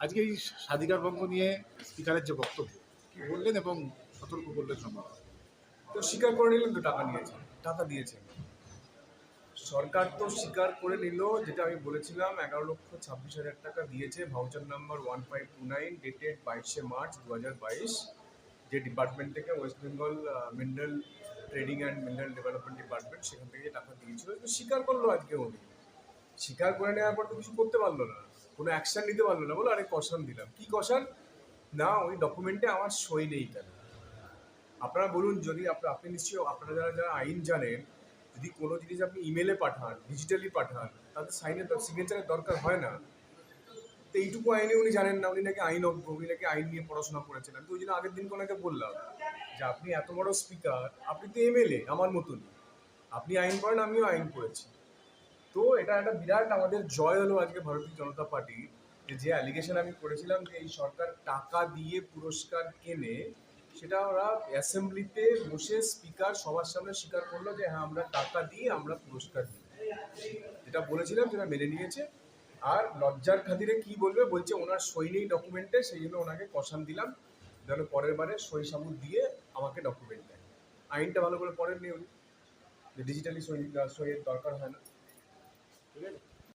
আজকে এই স্বাধিকার ভঙ্গ নিয়ে স্পিকারের যে বক্তব্য বললেন এবং সতর্ক করলেন সম্ভব? তো স্বীকার করে নিলেন তো টাকা নিয়েছেন। টাকা দিয়েছেন। সরকার তো স্বীকার করে নিল, যেটা আমি বলেছিলাম, এগারো লক্ষ ছাব্বিশ হাজার টাকা দিয়েছে voucher number one five two nine dated বাইশে মার্চ দু হাজার বাইশ, যে ডিপার্টমেন্ট থেকে West Bengal mineral trading and mineral development department সেখান থেকে টাকা দিয়েছিল। তো স্বীকার করল আজকে উনি। স্বীকার করে নেওয়ার পর তো কিছু করতে পারল না। কোনো অ্যাকশন নিতে পারল না। বলো আরে, কষান দিলাম। কি কষান? না, ওই ডকুমেন্টে আমার সই নেই কেন? আপনারা বলুন, যদি আপনার আপনি নিশ্চয়ই, আপনারা যারা যারা আইন জানেন, যদি কোনো জিনিস আপনি ইমেলে পাঠান ডিজিটালি পাঠান, তাদের সাইনের সিগনেচারের দরকার হয় না। তো এইটুকু আইনে উনি জানেন না, উনি নাকি আইন আইনজ্ঞ, উনি নাকি আইন নিয়ে পড়াশোনা করেছেন। আমি তো ওই জন্য আগের দিন ওনাকে বললাম যে, আপনি এত বড় স্পিকার আপনি তো এমএলএ আমার মতন আপনি আইন করেন আমিও আইন করেছি তো এটা একটা বিরাট আমাদের জয় হলো আজকে ভারতীয় জনতা পার্টি। যে অ্যালিগেশন আমি করেছিলাম যে এই সরকার টাকা দিয়ে পুরস্কার কেনে, সেটা ওরা অ্যাসেম্বলিতে বসে স্পিকার সবার সামনে স্বীকার করল যে হ্যাঁ আমরা টাকা দিয়ে আমরা পুরস্কার দিই যেটা বলেছিলাম, সেটা মেনে নিয়েছে। আর লজ্জার খাতিরে কি বলবে? বলছে ওনার সই নেই ডকুমেন্টে সেই জন্য ওনাকে কষান দিলাম। যেন পরের বারে সই সাবুত দিয়ে আমাকে ডকুমেন্ট দেয়। আইনটা ভালো করে পড়েননি উনি। যে ডিজিটালি সই, সইয়ের দরকার হয় না। ঠিক আছে